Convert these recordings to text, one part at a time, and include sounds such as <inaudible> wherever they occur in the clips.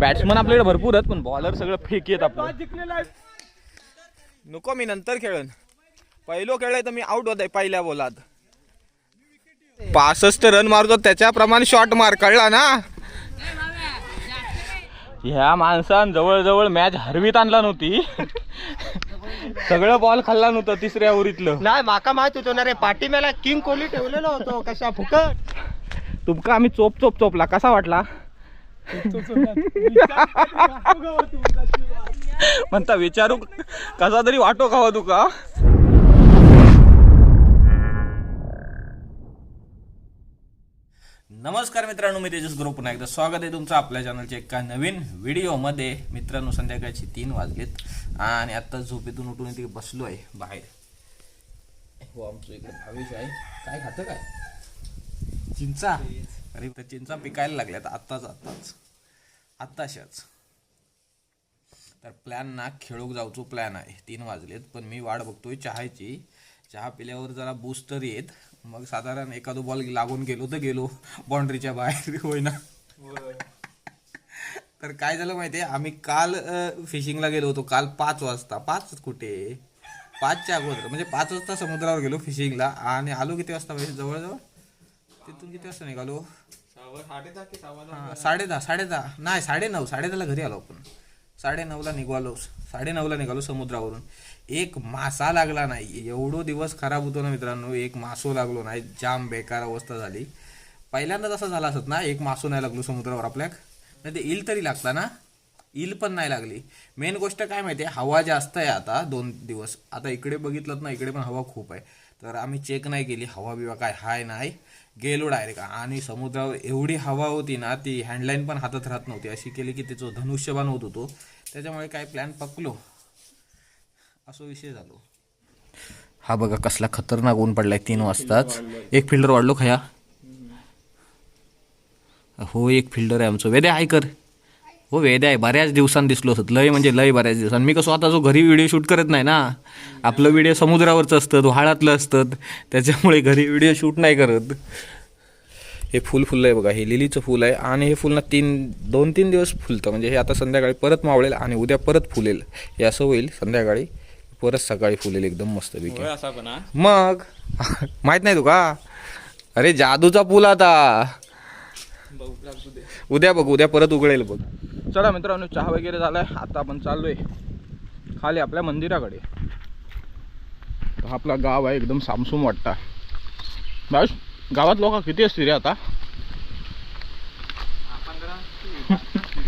Batsman आपल्याकडे भरपूर आहेत पण बॉलर सगळं फेक येत आपलं. नको मी नंतर खेळन. पहिलो खेळलाय तर मी आउट होत आहे पहिल्या बोलात पासष्ट रन मारतो त्याच्याप्रमाणे शॉट मार कळला ना? ह्या माणसान जवळजवळ मॅच हरवीत आणला नव्हती. सगळं बॉल खाल्ला नव्हतं तिसऱ्या ओव्हरीतलं नाही माका माहीत होतो ना रे पाठी मला किंग कोहली ठेवलेलो होतो कशा फुकट. तुमका आम्ही चोप चोप चोपला कसा वाटला? म्हणता विचारू कसा तरी वाटो खावा हो तुका? नमस्कार मित्रांनो मी तेजस गुरु. पुन्हा एकदा स्वागत आहे तुमचं आपल्या चॅनलच्या एका नवीन व्हिडिओमध्ये मित्रांनो संध्याकाळची तीन वाजलेत आणि आत्ता झोपेतून उठून इथे बसलो आहे बाहेर. हो आमचं इकडे भावेश आहे. काय खातं काय? चिंचा. अरे तर चिंचा पिकायला लागल्यात आत्ताच आत्ताच. आत्ताशाच. तर प्लॅन ना खेळूक जाऊचो प्लॅन आहे. तीन वाजलेत पण मी वाट बघतोय चहाची. चहा पिल्यावर जरा बूस्टर येत. मग साधारण एखादो बॉल लागून गेलो तर गेलो. बाउंड्रीच्या बाहेर होय ना? तर काय झालं माहितीये? आम्ही काल फिशिंगला गेलो होतो. काल पाच वाजता. पाच कुठे? पाचच्या अगोदर. म्हणजे पाच वाजता समुद्रावर गेलो फिशिंगला आणि आलो किती वाजता? म्हणजे जवळजवळ? तिथून किती वाजता निघालो? हा, साडे दहा साडे दहा. नाही साडे नऊ साडे दहाला घरी आलो आपण. साडे नऊला निघालो. साडे नऊला निघालो समुद्रावरून. एक मासा लागला नाही. एवढो दिवस खराब होतो ना मित्रांनो. एक मासो लागलो नाही. जाम बेकार अवस्था झाली. पहिल्यांदा तसं झालं असत ना एक मासो नाही लागलो समुद्रावर आपल्याक. नाही ते इल तरी लागता ना? इल पण नाही लागली. मेन गोष्ट काय माहिती आहे? हवा जास्त आहे आता दोन दिवस. आता इकडे बघितलं ना इकडे पण हवा खूप आहे. तर आम्ही चेक नाही केली. हवा बिवा काय हाय नाही. गेलो डायरेक्ट आणि समुद्रावर एवढी हवा होती ना ती हँडलाईन पण हातात राहत नव्हती. अशी केली की त्याचं धनुष्यबाण होत होतो. त्याच्यामुळे काय प्लॅन पकलो असो विषय झालो. हा बघा कसला खतरनाक ऊन पडलाय तीन वाजताच. एक फिल्डर वाढलो खया. हो एक फिल्डर आहे आमचं. वेदे आयकर कर. हो वेद्या आहे. बऱ्याच दिवसांनी दिसलो असत. लय म्हणजे लय बऱ्याच दिवसांनी. मी कसं आता जो घरी व्हिडिओ शूट करत नाही ना आपलं व्हिडिओ समुद्रावरचं असतं व्हाळातलं असतं त्याच्यामुळे घरी व्हिडिओ शूट नाही करत. हे फुल फुललं आहे बघा. हे लिलीचं फुल आहे आणि हे फुल ना तीन दोन तीन दिवस फुलतं. म्हणजे हे आता संध्याकाळी परत मावळेल आणि उद्या परत फुलेल. हे असं होईल. संध्याकाळी परत सकाळी फुलेल एकदम मस्त पैकी. मग? माहीत नाही तुका? अरे जादूचा पूल आता. उद्या बघ उद्या परत उघडेल बघ. चला मित्रांनो चहा वगैरे झालाय. आता आपण चाललोय खाली आपल्या मंदिराकडे. हा आपला गाव आहे एकदम सामसूम वाटता. बस गावात लोक किती असतील रे आता?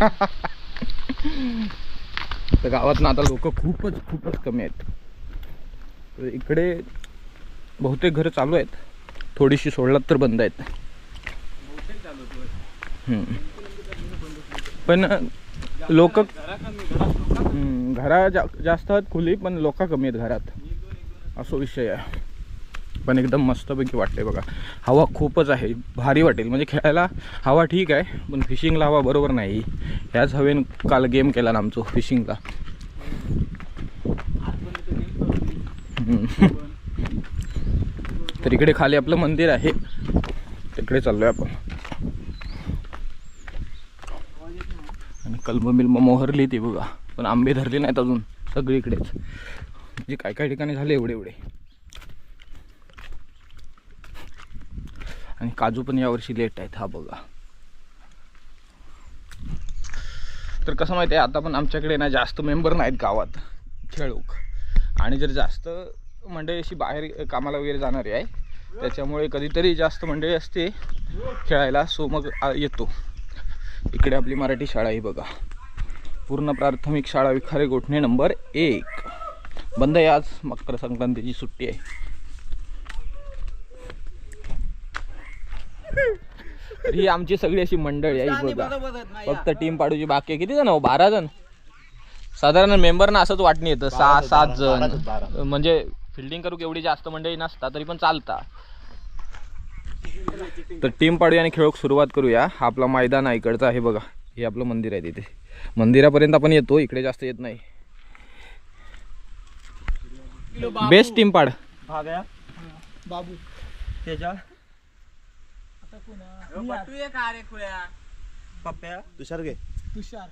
<laughs> तर गावात ना आता लोक खूपच खूपच कमी आहेत. इकडे बहुतेक घरं चालू आहेत. थोडीशी सोडलात तर बंद आहेत. पण लोक घरा जा जास्त आहेत खुली पण लोक कमी आहेत घरात. असो विषय आहे. पण एकदम मस्तपैकी वाटते बघा. हवा खूपच आहे. भारी वाटेल. म्हणजे खेळायला हवा ठीक आहे पण फिशिंगला हवा बरोबर नाही. ह्याच हवेन काल गेम केला ना आमचो फिशिंगला तर इकडे खाली आपलं मंदिर आहे. तिकडे चाललोय आपण. कलम बिल्म मोहरली ती बघा. पण आंबे धरले नाहीत अजून सगळीकडेच. म्हणजे काय काय ठिकाणी झाले एवढे एवढे. आणि काजू पण यावर्षी लेट आहेत हा बघा. तर कसं माहिती आहे आता पण आमच्याकडे ना जास्त मेंबर नाहीत गावात खेळूक. आणि जर जास्त मंडळी अशी बाहेर कामाला वगैरे जाणारी आहे त्याच्यामुळे कधीतरी जास्त मंडळी असते खेळायला. सो मग येतो. इकडे आपली मराठी शाळा आहे बघा. पूर्ण प्राथमिक शाळा विखारे गोठणे नंबर एक. बंद आहे आज. मकर संक्रांतीची सुट्टी आहे. ही आमची सगळी अशी मंडळी आहे बघा. फक्त टीम पाडूची बाकी आहे. किती जण हो? बारा जण? साधारण मेंबर ना असंच वाटणी येतं. सहा सात जण. म्हणजे फिल्डिंग करू एवढी जास्त मंडळी नसता तरी पण चालता. तर टीम पाडूया आणि खेळूक सुरुवात करूया. हा आपला मैदान आहे इकडचा. आहे बघा हे आपलं मंदिर आहे तिथे. मंदिरापर्यंत आपण येतो. इकडे जास्त येत नाही. बेस्ट टीम पाड. भाग्या. बाबू. त्याच्या पप्प्या. तुषार घे. तुषार.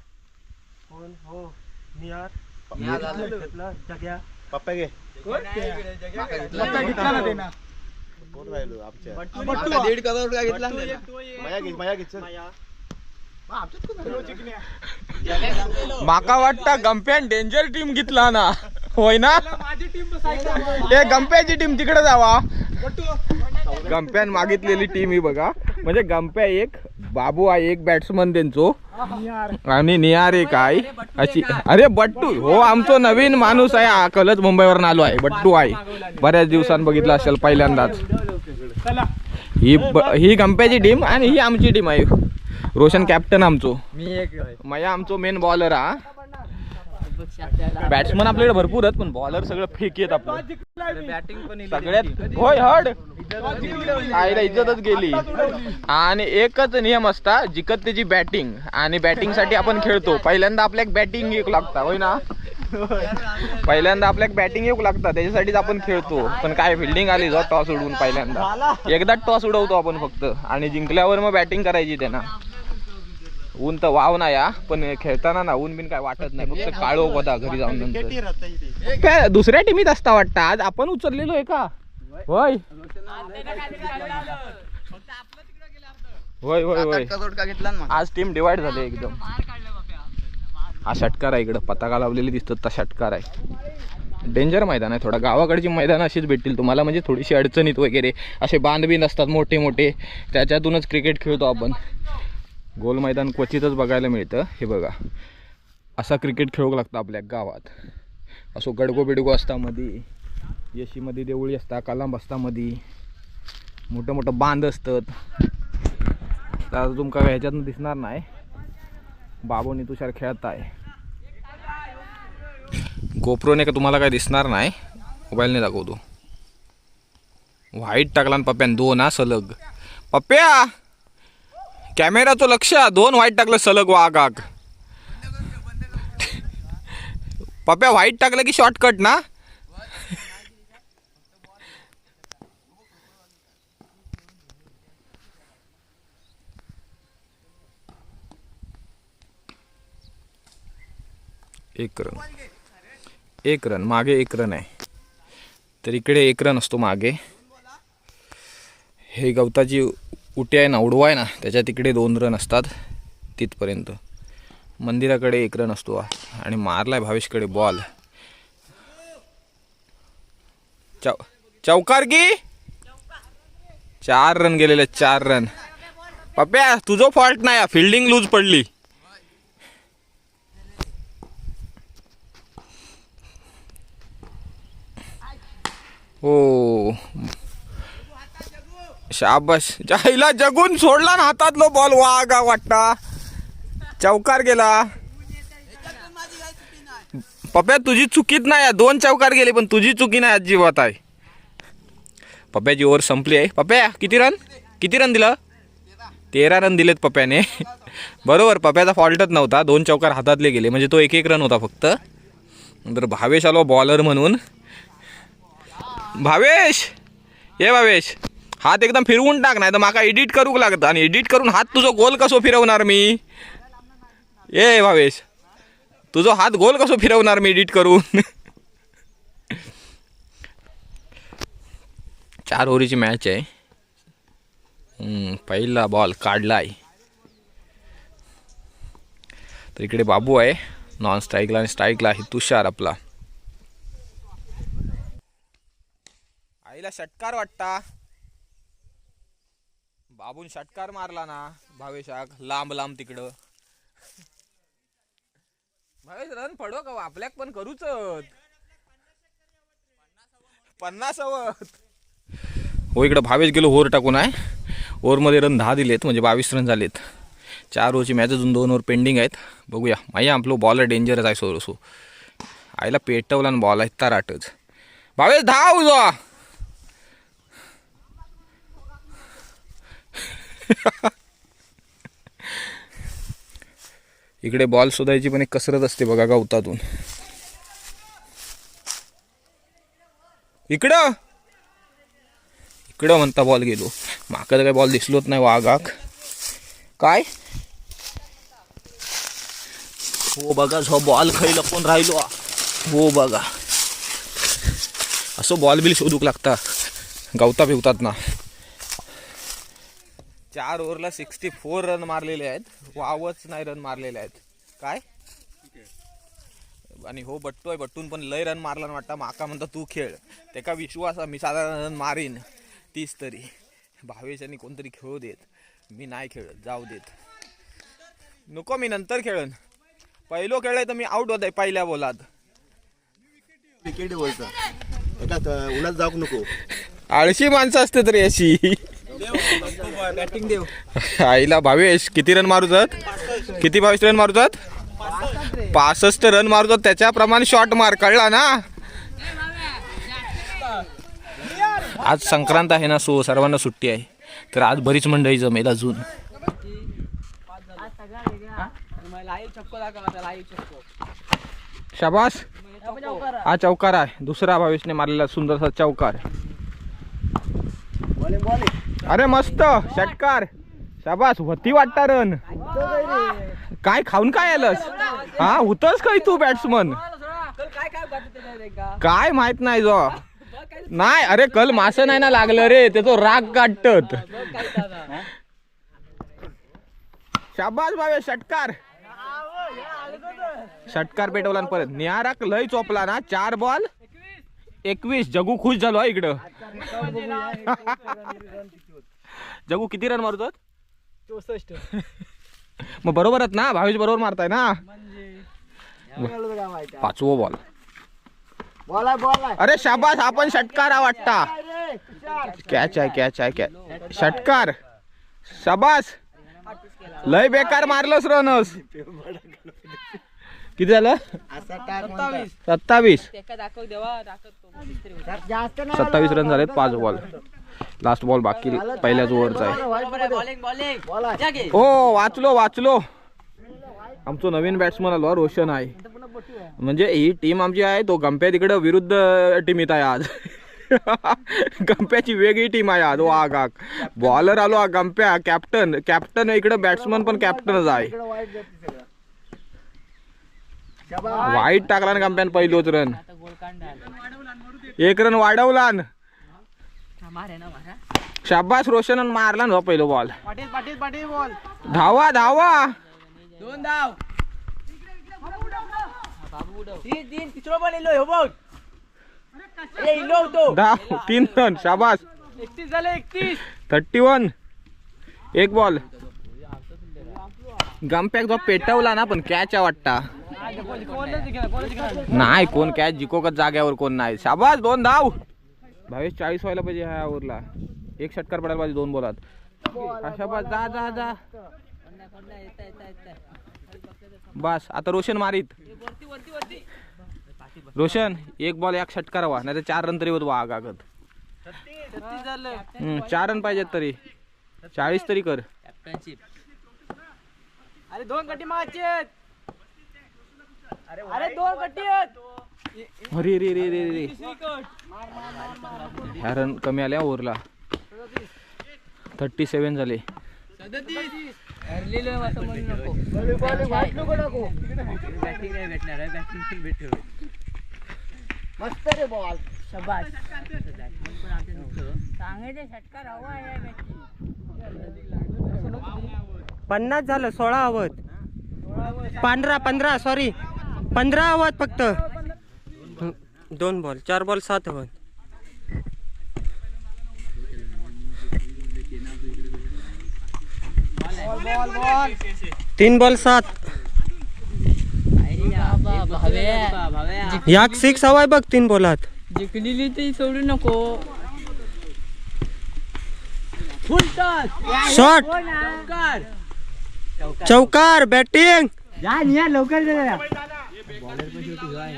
कोण? हो. निहार. घेतला. जग्या. घे. कोण राहिलो? आमच्या. दीड करोड रुपया घेतला मया घे मया घे चल माया माका वाटता गंप्यान डेंजर टीम घेतला ना. होय ना? हे गंप्याची टीम तिकडे जावा. गंप्यान मागितलेली टीम ही बघा. म्हणजे गंप्या एक बाबू आहे एक बॅट्समन त्यांचो. आणि निहार एक आहे. अशी अरे बट्टू हो आमचो नवीन माणूस आहे. हा कलच मुंबईवरून आलो आहे. बट्टू आहे. बऱ्याच दिवसांत बघितलं असेल पहिल्यांदाच. ही ही गंप्याची टीम आणि ही आमची टीम आहे. रोशन कॅप्टन आमचो. मी एक मया आमचो मेन बॉलर हा. बॅट्समन आपल्याकडे भरपूर आहेत पण बॉलर सगळं फेक येत आपलं. बॅटिंग पण सगळ्यात होय हड आईला इज्जतच गेली. आणि एकच नियम असता जिकत त्याची बॅटिंग आणि बॅटिंगसाठी आपण खेळतो. पहिल्यांदा आपल्याक बॅटिंग एक लागता होय ना? पहिल्यांदा आपल्याक बॅटिंग एक लागता त्याच्यासाठीच आपण खेळतो. पण काय फिल्डिंग आली जो टॉस उडवून पहिल्यांदा. एकदाच टॉस उडवतो आपण फक्त. आणि जिंकल्यावर मग बॅटिंग करायची त्यांना. ऊन तर वाव नाही हा पण खेळताना ना ऊन बिन काय वाटत नाही फक्त काळोख होता घरी जाऊन नंतर. काय दुसऱ्या टीमीत असता वाटतं आज आपण उचललेलो आहे का? होय. होय. होय होय आज टीम डिवाइड झाली एकदम. हा षटकार आहे इकडं पताका लावलेली दिसतात त्या षटकार आहे. डेंजर मैदान आहे थोडा गावाकडची मैदान अशीच भेटतील तुम्हाला म्हणजे थोडीशी अडचणीत वगैरे असे बांधबिंद असतात मोठे मोठे त्याच्यातूनच क्रिकेट खेळतो आपण. गोल मैदान क्वचितच बघायला मिळतं. हे बघा. असा क्रिकेट खेळू लागतं आपल्या गावात. असो गडगो बिडगो असता मधी येशीमध्ये देवळी असता कलांब असता मधी मोठं मोठं बांध असतात. तर आता तुमका ह्याच्यातून दिसणार नाही. बाबूनी तुषार खेळताय गोप्रोने का तुम्हाला काय दिसणार नाही? मोबाईलने दाखवतो. व्हाईट टाकला ना पप्प्यान दोन हा सलग. पप्प्या कॅमेराचं लक्ष दोन व्हाईट टाकलं सलग वाघ आग. पप्प्या व्हाईट टाकलं की शॉर्टकट ना? एक रन एक रन मागे एक रन आहे. तर इकडे एक रन असतो मागे. हे गवताची उटी आहे ना उडवा आहे ना त्याच्या तिकडे दोन रन असतात तिथपर्यंत. मंदिराकडे एक रन असतो आणि मारलाय भावेशकडे बॉल चौ चौकार की? चार रन गेलेले चार रन. पप्प्या तुझं फॉल्ट नाही फिल्डिंग लूज पडली. हो शाबाश जायला जगून सोडला ना हातातलो बॉल वागा वाटता चौकार गेला. पप्या तुझी चुकीत नाही दोन चौकार गेले पण तुझी चुकी नाही अजिबात आहे. पप्याची ओव्हर संपली आहे. पप्या किती रन किती रन दिलं? तेरा रन दिलेत पप्याने. बरोबर पप्याचा फॉल्टच नव्हता. दोन चौकार हातातले गेले. म्हणजे तो एक एक रन होता फक्त. नंतर भावेश आलो बॉलर म्हणून. भावेश! ये भावेश! हात एकदम फिरवून टाक नाही तर माका एडिट करूक लागतं. आणि एडिट करून हात तुझं गोल कसो फिरवणार मी? ये भावेश तुझं हात गोल कसो फिरवणार मी एडिट करून? चार ओव्हरीची मॅच आहे. पहिला बॉल काढलाय. तर इकडे बाबू आहे. नॉन स्ट्राईकला आणि स्ट्राईकला आहे. तुषार आपला. आईला षटकार वाटता. बाबून षटकार मारला ना भावेशाक लांब लांब तिकडं. भावेश रन पडो का आपल्याक पण करूच पन्नास हो इकडं भावेश गेलो ओव्हर टाकून आहे. ओव्हरमध्ये रन दहा दिलेत म्हणजे बावीस रन झालेत. चार ओव्हरची मॅच अजून दोन ओव्हर पेंडिंग आहेत. बघूया. माया आपलो बॉलर डेंजरच आहे सोरसो सो. आईला पेटवला आणि बॉल आहे तराटच. भावेश धाव जा इकडे बॉल शोधायची पण एक कसरत असते बघा गवतातून. इकडं! इकडं म्हणता बॉल गेलो. माका तर काय बॉल दिसलोच नाही वाघाक. काय? हो बघा झो बॉल खै लपून राहिलो? हो बघा. असं बॉल बिल शोधूक लागता. गवता बिवतात ना. चार ओव्हरला सिक्स्टी फोर रन मारलेले आहेत. वावच नाही रन मारलेले आहेत. काय? आणि हो बट्टू आहे. बट्टून पण लय रन मारला वाटतं. माका म्हणता तू खेळ. त्याका विश्वास मी साधारण रन मारीन. तीस तरी. भावेश आणि कोणतरी खेळू देत. मी नाही खेळत जाऊ देत. नको मी नंतर खेळन. पहिलो खेळलाय तर मी आउट होत आहे पहिल्या बोलात. क्रिकेट बोलतं उन्हात जाऊ नको. आळशी माणसं असते तरी अशी. आईला भावेश किती रन मारूतात किती भावेश रन मारूतात पासष्ट रन मारूतात त्याच्याप्रमाणे शॉट मार कळला ना? आज संक्रांत आहे ना सो सर्वांना सुट्टी आहे. तर आज बरीच मंडळी जमेल अजून. शाबास. हा चौकार आहे. दुसरा भावेशने मारलेला सुंदरसा चौकार. अरे मस्त षटकार. शाबास होती वाटता रन काय खाऊन काय आलंस? हा होतस काय तू बॅट्समन काय माहीत नाही जो. नाही अरे कल मास नाही ना लागलं रे त्याचं राग काढत शाबास भावे षटकार. षटकार पेटवला आणि परत. निहाराक लय चोपला ना चार बॉल एकवीस. जगू खुश झालो हा इकडं. जगू किती रन मारतात? चौसष्ट. मग बरोबरच ना? भावेश बरोबर मारताय ना? पाचवो बॉल बोला बोला अरे शाबास आपण षटकार हा वाटता. कॅच आहे कॅच आहे कॅच षटकार. शाबास. लय बेकार मारलंस रनस <laughs> किती झालं? सत्तावीस. जास्त नाही सत्तावीस रन झालेत पाच बॉल लास्ट बॉल बाकी पहिल्याच ओव्हरचा आहे. हो वाचलो वाचलो. आमचो नवीन बॅट्समन आलो रोशन आहे. म्हणजे ही टीम आमची आहे तो गंप्या तिकडं विरुद्ध टीम येत आहे आज. <laughs> गंप्याची वेगळी टीम आहे आज. वाघ आग बॉलर आलो गंप्या. कॅप्टन कॅप्टन इकडं बॅट्समन पण कॅप्टनच आहे. वाईट टाकला ना गंप्यान पहिलोच रन एक रन वाढवला. शाबास रोशन मारला ना पहिलो बॉल धावा धावा. दोन धाव. हो धाव तीन रन शाबास. एकतीस झाले एकतीस. थर्टी वन एक बॉल गंप्याक जो पेटवला ना पण कॅच वाटता. नाही कोण कॅच जिकोकच जाग्यावर कोण नाही. शाबास दोन धाव. भावेश चाळीस व्हायला पाहिजे ह्या ओव्हरला. एक षटकार पडायला पाहिजे दोन बोलात. शाबास जा जा जा. बस आता रोशन मारीत. रोशन एक बॉल एक षटकार व्हा नाही तर चार रन तरी होत वा आगागत. चार रन पाहिजेत तरी. चाळीस तरी कर. अरे दोन गट्टी मागायचे अरे दोन गट्टी आहेत? अरे रे रे रे रे ह्या रन कमी आल्या ओव्हरला थर्टी सेवन झाले. मस्त रे बॉल पन्नास झालं सोळा हवत पंधरा पंधरा सॉरी पंधरा हवत फक्त। दोन बॉल चार बॉल सात हवत तीन बॉल सात. याक सिक्स हवाय बघ तीन बॉलात. जिंकलेली ती सोडू नको फुल शॉट चौकार बॅटिंग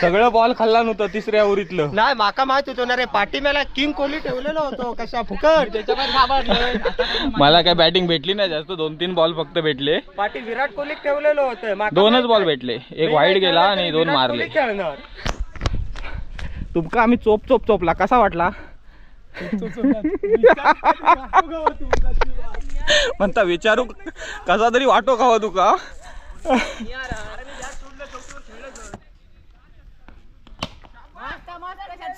सगळं बॉल खाल्ला नव्हतं तिसऱ्या ओव्हरीतलं नाही माका माहीत होतो ना रे पाठी मला किंग कोहली ठेवलेलो होतो कशा फुकट. मला काय बॅटिंग भेटली नाही जास्त दोन तीन बॉल फक्त भेटले. पाठी विराट कोहली ठेवलेलो होतं माका दोनच बॉल. भेटले. एक वाईट नाही गेला आणि दोन मारले. तुमका आम्ही चोप चोप चोपला. कसा वाटला? म्हणता विचारू कसा तरी वाटो खावा तुका.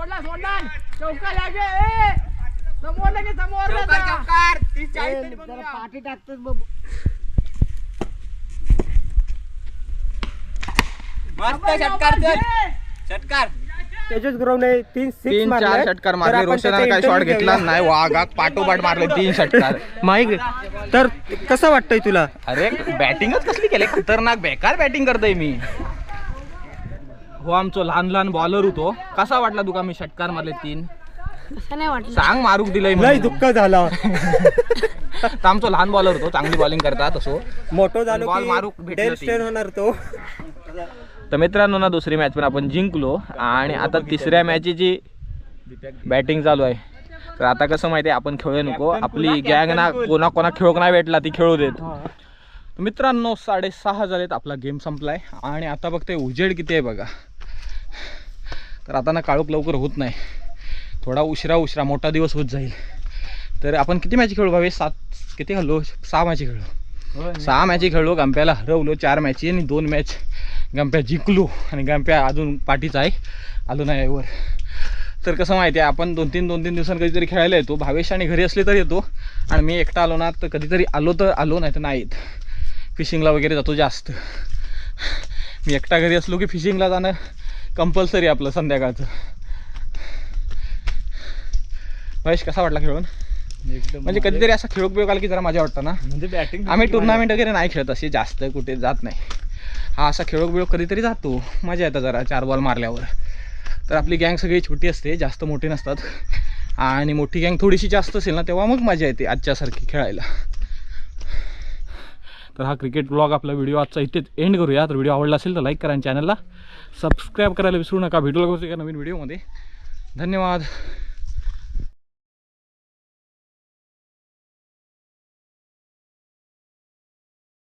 सोडला सोडला चौका लागे ए! समोर लागे समोर पाठी टाकतोच तेजस गुरवणे तीन सिक्स तीन चार षटकार मारले. रोशनाने काय शॉट घेतला नाही. पाठोपाठ मारले तीन षटकार. माईक तर कसं वाटतंय तुला? अरे बॅटिंगच कसली केली? खतरनाक बेकार बॅटिंग करतोय मी. हो आमचो लहान लहान बॉलर होतो. कसा वाटला तुका मी षटकार मारले तीन? सांग मारूक दिलंय लय म्हणून. दुःख झाला. तर <laughs> आमचो लहान बॉलर होतो चांगली बॉलिंग करतात असो. मोठो झालो बॉल की मारूक भेटलं डेल ती. स्टेन होणार तो. तर मित्रांनो ना दुसरी मॅच पण आपण जिंकलो. आणि आता तिसऱ्या मॅचची बॅटिंग चालू आहे. तर आता कसं माहिती आहे आपण खेळू नको. आपली गँग ना कोणा कोणा खेळूक नाही भेटला ती खेळू देत. मित्रांनो साडेसहा झालेत आपला गेम संपलाय. आणि आता बघते उजेड किती आहे बघा. तर आता ना काळोख लवकर होत नाही. थोडा उशिरा उशिरा मोठा दिवस होत जाईल. तर आपण किती मॅच खेळू भावे? सात किती खेळलो? सहा मॅची खेळलो. सहा मॅची खेळलो गंप्याला हरवलो चार मॅची आणि दोन मॅच गंप्या जिंकलो आणि गंप्या अजून पाठीचा आहे. आलो नाही वर तर कसं माहिती आहे आपण दोन तीन दोन तीन दिवसांनी कधीतरी खेळायला येतो. भावेश आणि घरी असले तर येतो. आणि मी एकटा आलो ना तर कधीतरी आलो तर आलो नाही तर नाही येत फिशिंगला वगैरे जातो जास्त. मी एकटा घरी असलो की फिशिंगला जाणं कंपल्सरी आपलं संध्याकाळचं. भावेश कसा वाटला खेळून? म्हणजे कधीतरी असा खेळूक बिळूक आला की जरा मजा वाटतं ना? म्हणजे बॅटिंग आम्ही टुर्नामेंट वगैरे नाही खेळत अशी जास्त कुठे जात नाही. हा असा खेळोक बिळोक कधीतरी जातो. मजा येतं जरा चार बॉल मारल्यावर. तर आपली गँग सगळी छोटी असते जास्त मोठी नसतात. आणि मोठी गँग थोडीशी जास्त असेल ना तेव्हा मग मजा येते आजच्यासारखी खेळायला. तर हा क्रिकेट ब्लॉग आपला व्हिडिओ आजचा इथेच एंड करूया. तर व्हिडिओ आवडला असेल तर लाईक करा आणि चॅनलला सबस्क्राईब करायला विसरू नका. भेटू लागू एका नवीन व्हिडिओमध्ये धन्यवाद.